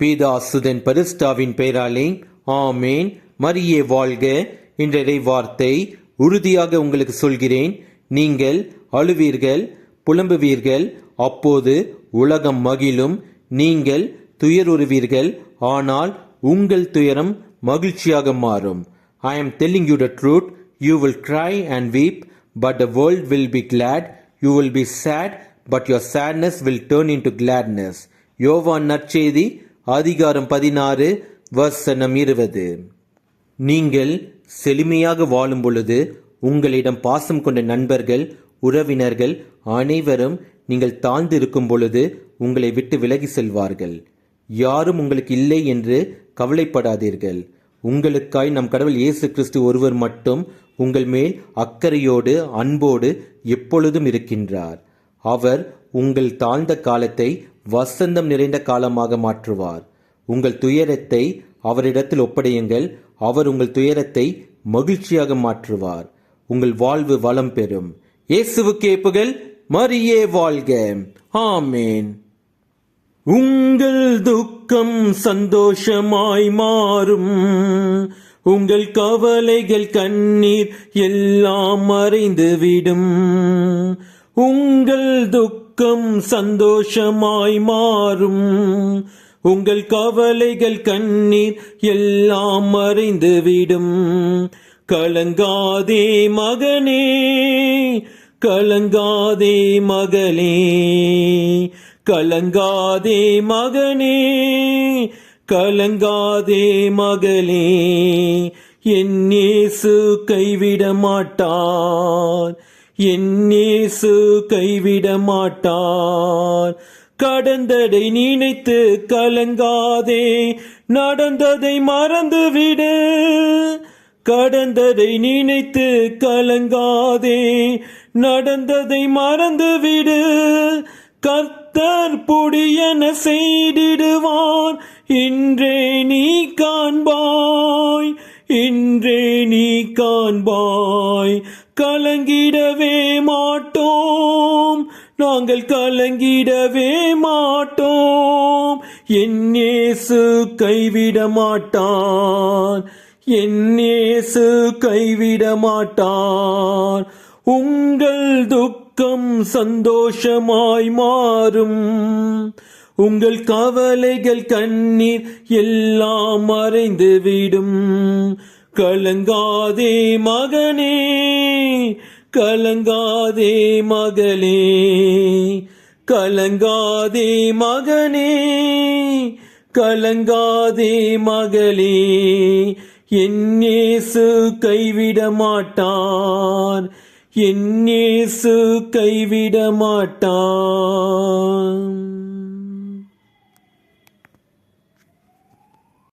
பீதாசுதன் பரிஸ்டாவின் பெயராலே ஆமேன். மரியே வாழ்க. என்ற வார்த்தை உறுதியாக உங்களுக்கு சொல்கிறேன். நீங்கள் அழுவீர்கள் புலம்புவீர்கள் அப்போது உலகம் மகிழும். நீங்கள் துயருறுவீர்கள் ஆனால் உங்கள் துயரம் மகிழ்ச்சியாக மாறும். I am you the the you will will and weep but the world will be glad you will be sad but your sadness will turn into gladness யோவான் நற்செய்தி அதிகாரம் பதினாறு வசனம் இருபது. நீங்கள் செழுமையாக வாழும் பொழுது உங்களிடம் பாசம் கொண்ட நண்பர்கள் உறவினர்கள் அனைவரும் நீங்கள் தாழ்ந்து இருக்கும் பொழுது உங்களை விட்டு விலகி செல்வார்கள். யாரும் உங்களுக்கு இல்லை என்று கவலைப்படாதீர்கள். உங்களுக்காய் நம் கடவுள் இயேசு கிறிஸ்து ஒருவர் மட்டும் உங்கள் மேல் அக்கறையோடு அன்போடு எப்பொழுதும் இருக்கின்றார். அவர் உங்கள் தாழ்ந்த காலத்தை வசந்தம் நிறைந்த காலமாக மாற்றுவார். உங்கள் துயரத்தை அவரிடத்தில் ஒப்படையுங்கள். அவர் உங்கள் துயரத்தை மகிழ்ச்சியாக மாற்றுவார். உங்கள் வாழ்வு வளம் பெறும். இயேசுவு புகழ். மரியே வாழ்க. ஆமேன். உங்கள் துக்கம் சந்தோஷமாய் மாறும். உங்கள் கவலைகள் கண்ணீர் எல்லாம் மறைந்துவிடும். உங்கள் துக்கம் சந்தோஷமாய் மாறும். உங்கள் கவலைகள் கண்ணீர் எல்லாம் மறைந்துவிடும். கலங்காதே மகனே கலங்காதே மகளே கலங்காதே மகனே கலங்காதே மகளே. என் இயேசு கைவிட மாட்டார் என் கைவிட மாட்டார். கடந்ததை நினைத்து கலங்காதே. நடந்ததை மறந்துவிடு. கடந்ததை நினைத்து கலங்காதே. நடந்ததை மறந்துவிடு. கர்த்தர் புடியன செய்திடுவார். இன்றே நீ காண்பாய். இன்றே நீ காண்பாய். கலங்கிடவே மாட்டோம். நாங்கள் கலங்கிடவே மாட்டோம். என்னேசு கைவிட மாட்டான் என்னேசு கைவிட மாட்டான் உங்கள் துக்கம் சந்தோஷமாய் மாறும். உங்கள் கவலைகள் கண்ணீர் எல்லாம் மறைந்துவிடும் கலங்காதே மகனே கலங்காதே மகளே கலங்காதே மகனே கலங்காதே மகளே. என்னேசு கைவிட மாட்டார் என்னேசு கைவிட மாட்டான்